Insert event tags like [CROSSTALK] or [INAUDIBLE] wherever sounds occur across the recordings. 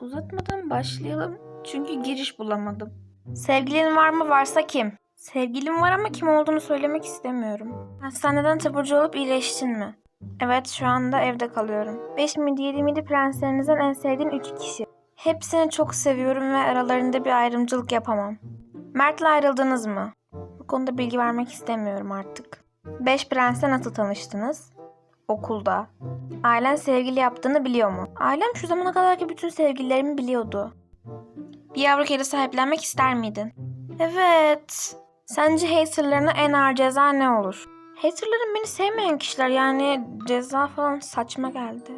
Uzatmadan başlayalım. Çünkü giriş bulamadım. Sevgilin var mı? Varsa kim? Sevgilim var ama kim olduğunu söylemek istemiyorum. Hastaneden taburcu olup iyileştin mi? Evet şu anda evde kalıyorum. 5 miydi 7 miydi prenslerinizden en sevdiğin 3 kişi. Hepsini çok seviyorum ve aralarında bir ayrımcılık yapamam. Mert'le ayrıldınız mı? Bu konuda bilgi vermek istemiyorum artık. 5 prensle nasıl tanıştınız? Okulda. Ailen sevgili yaptığını biliyor mu? Ailem şu zamana kadarki bütün sevgililerimi biliyordu. Bir yavru kedi sahiplenmek ister miydin? Evet. Sence haterlarına en ağır ceza ne olur? Haterlarım beni sevmeyen kişiler yani ceza falan saçma geldi.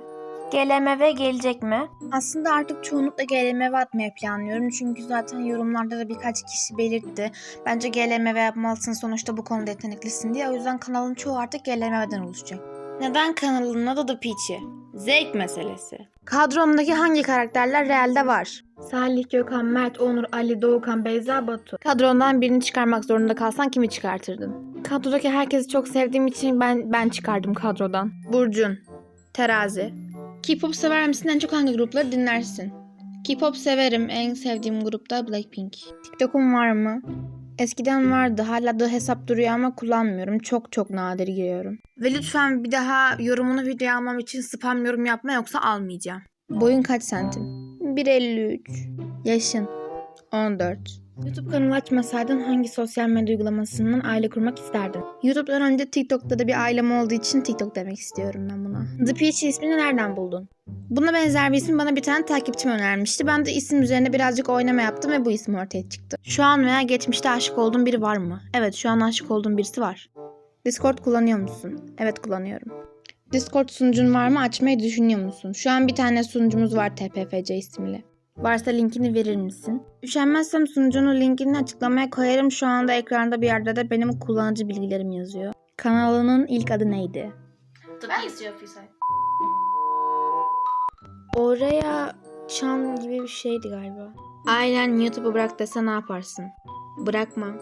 GLMV gelecek mi? Aslında artık çoğunlukla GLMV atmayı planlıyorum. Çünkü zaten yorumlarda da birkaç kişi belirtti. Bence GLMV yapmalısın sonuçta bu konuda yeteneklisin diye. O yüzden kanalın çoğu artık GLMV'den oluşacak. Neden kanalın adı da Peachy? Zevk meselesi. Kadromdaki hangi karakterler realde var? Salih, Gökhan, Mert, Onur, Ali, Doğukan, Beyza, Batu. Kadrondan birini çıkarmak zorunda kalsan kimi çıkartırdın? Kadrodaki herkesi çok sevdiğim için ben ben çıkardım kadrodan. Burcun, Terazi. K-pop sever misin? En çok hangi grupları dinlersin? K-pop severim. En sevdiğim grupta Blackpink. TikTok'um var mı? Eskiden vardı. Hala da hesap duruyor ama kullanmıyorum. Çok çok nadir giriyorum. Ve lütfen bir daha yorumunu video almam için spam yorum yapma yoksa almayacağım. Boyun kaç santim? 1.53. Yaşın? 14. YouTube kanalı açmasaydın hangi sosyal medya uygulamasından aile kurmak isterdin? YouTube'dan önce TikTok'ta da bir ailem olduğu için TikTok demek istiyorum ben buna. The Peach ismini nereden buldun? Buna benzer bir isim bana bir tane takipçim önermişti. Ben de isim üzerine birazcık oynama yaptım ve bu isim ortaya çıktı. Şu an veya geçmişte aşık olduğun biri var mı? Evet şu an aşık olduğum birisi var. Discord kullanıyor musun? Evet kullanıyorum. Discord sunucun var mı? Açmayı düşünüyor musun? Şu an bir tane sunucumuz var TPFC isimli. Varsa linkini verir misin? Üşenmezsem sunucunun linkini açıklamaya koyarım. Şu anda ekranda bir yerde de benim kullanıcı bilgilerim yazıyor. Kanalının ilk adı neydi? Oraya çan gibi bir şeydi galiba. Ailen YouTube'u bırak dese ne yaparsın? Bırakmam.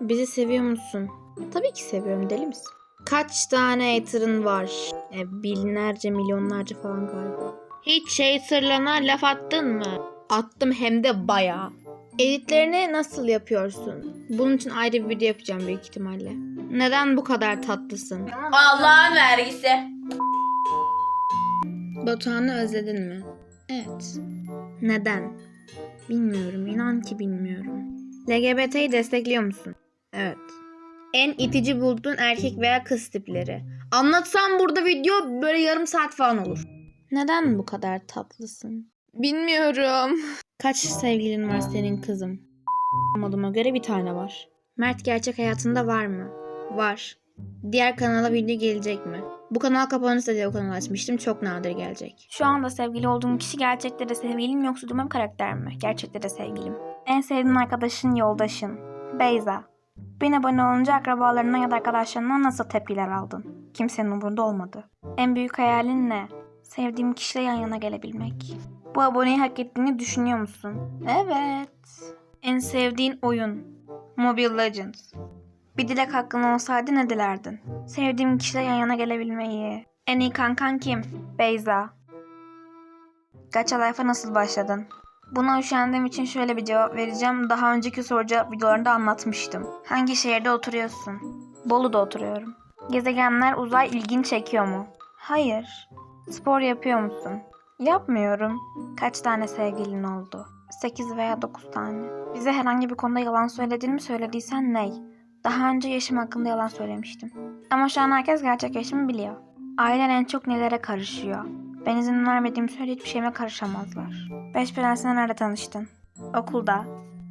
Bizi seviyor musun? Tabii ki seviyorum deli misin? Kaç tane hater'ın var? E, binlerce milyonlarca falan galiba. Hiç hater'larına laf attın mı? Attım hem de bayağı. Editlerini nasıl yapıyorsun? Bunun için ayrı bir video yapacağım büyük ihtimalle. Neden bu kadar tatlısın? Allah'ın vergisi. Batuhan'ı özledin mi? Evet. Neden? Bilmiyorum. inan ki bilmiyorum. LGBT'yi destekliyor musun? Evet. En itici bulduğun erkek veya kız tipleri. Anlatsam burada video böyle yarım saat falan olur. Neden bu kadar tatlısın? Bilmiyorum. Kaç sevgilin var senin kızım? Moduma göre bir tane var. Mert gerçek hayatında var mı? Var. Diğer kanala video gelecek mi? Bu kanal kapanırsa diye o kanal açmıştım. Çok nadir gelecek. Şu anda sevgili olduğum kişi gerçekte de sevgilim yoksa dumam karakter mi? Gerçekte de sevgilim. En sevdiğin arkadaşın, yoldaşın. Beyza. Bin abone olunca akrabalarından ya da arkadaşlarından nasıl tepkiler aldın? Kimsenin umurunda olmadı. En büyük hayalin ne? Sevdiğim kişiyle yan yana gelebilmek. Bu aboneyi hak ettiğini düşünüyor musun? Evet. En sevdiğin oyun? Mobile Legends. Bir dilek hakkın olsaydı ne dilerdin? Sevdiğim kişiyle yan yana gelebilmeyi. En iyi kankan kim? Beyza. Gacha Life'a nasıl başladın? Buna üşendiğim için şöyle bir cevap vereceğim. Daha önceki soru cevap videolarında anlatmıştım. Hangi şehirde oturuyorsun? Bolu'da oturuyorum. Gezegenler uzay ilgin çekiyor mu? Hayır. Spor yapıyor musun? Yapmıyorum. Kaç tane sevgilin oldu? 8 veya 9 tane. Bize herhangi bir konuda yalan söylediğini mi söylediysen ney? Daha önce yaşım hakkında yalan söylemiştim. Ama şu an herkes gerçek yaşımı biliyor. Ailen en çok nelere karışıyor? Ben izin vermediğim sürece hiçbir şeyime karışamazlar. Beş Prens'le nerede tanıştın? Okulda.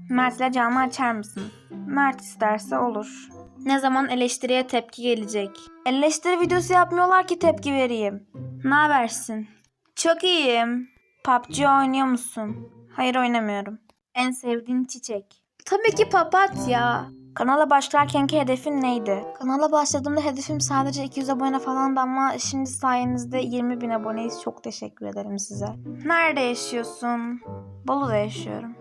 Mert'le camı açar mısın? Mert isterse olur. Ne zaman eleştiriye tepki gelecek? Eleştiri videosu yapmıyorlar ki tepki vereyim. Ne habersin? Çok iyiyim. PUBG oynuyor musun? Hayır oynamıyorum. En sevdiğin çiçek? Tabii ki papatya. Kanala başlarkenki hedefin neydi? Kanala başladığımda hedefim sadece 200 abone falandı ama şimdi sayenizde 20 bin aboneyiz. Çok teşekkür ederim size. Nerede yaşıyorsun? Bolu'da yaşıyorum.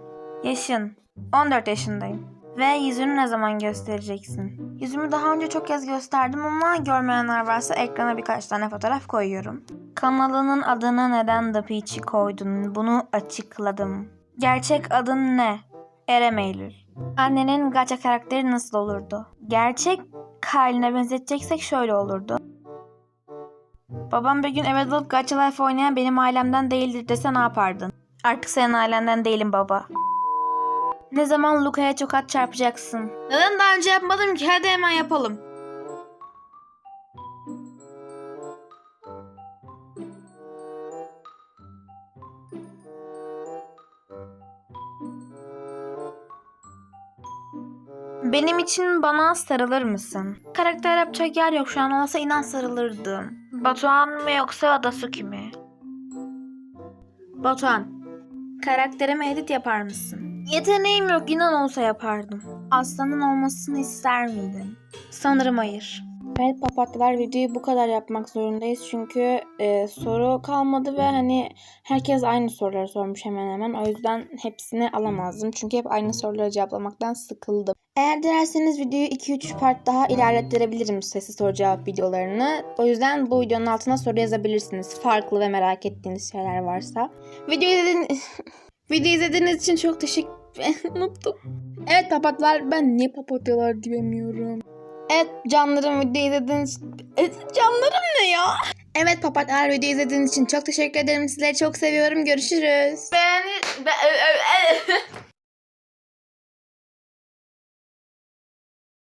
Yaşın? 14 yaşındayım. Ve yüzünü ne zaman göstereceksin? Yüzümü daha önce çok kez gösterdim ama görmeyenler varsa ekrana birkaç tane fotoğraf koyuyorum. Kanalının adını neden The Peach'i koydun? Bunu açıkladım. Gerçek adın ne? Erem Eylül. Annenin gacha karakteri nasıl olurdu? Gerçek haline benzeteceksek şöyle olurdu. Babam bir gün eve dalıp Gacha Life oynayan benim ailemden değildir dese ne yapardın? Artık senin ailenden değilim baba. Ne zaman Luka'ya çok at çarpacaksın? Neden daha önce yapmadım ki? Hadi hemen yapalım. Benim için bana sarılır mısın? Karakter yapacak yer yok şu an olsa inan sarılırdım. Batuhan mı yoksa Adasuki mi? Batuhan. Karakterime edit yapar mısın? Yeteneğim yok inan olsa yapardım. Aslanın olmasını ister miydin? Sanırım hayır. Evet papatyalar videoyu bu kadar yapmak zorundayız çünkü e, soru kalmadı ve hani herkes aynı soruları sormuş hemen hemen. O yüzden hepsini alamazdım çünkü hep aynı soruları cevaplamaktan sıkıldım. Eğer dilerseniz videoyu 2-3 part daha ilerlettirebilirim sesli soru cevap videolarını. O yüzden bu videonun altına soru yazabilirsiniz. Farklı ve merak ettiğiniz şeyler varsa. Video izlediğiniz, [LAUGHS] video izlediğiniz için çok teşekkür... [LAUGHS] Unuttum. Evet papatyalar ben niye papatyalar diyemiyorum. Evet canlarım video izlediğiniz Evet, canlarım ne ya? Evet papatyalar video izlediğiniz için çok teşekkür ederim. Sizleri çok seviyorum. Görüşürüz. Ben... [LAUGHS]